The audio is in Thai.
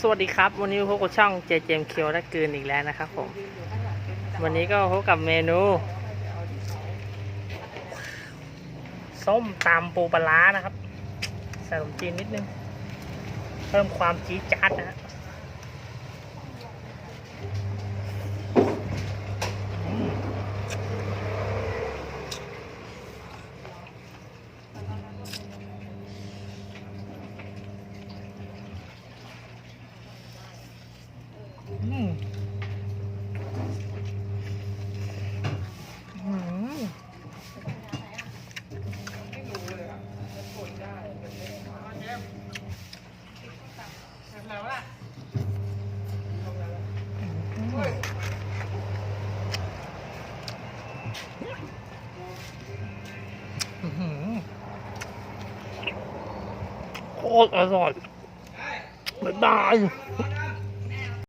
สวัสดีครับ วันนี้พบกับช่องเจเจมเคียวและกืนอีกแล้วนะครับผม วันนี้ก็พบกับเมนู ส้มตำปูปลานะครับใส่ขนมจีนนิดนึง เพิ่มความจี๊ดจ๊าดนะฮะอืมอืมอืม อื้อหือ โคตรอร่อยไม่ได้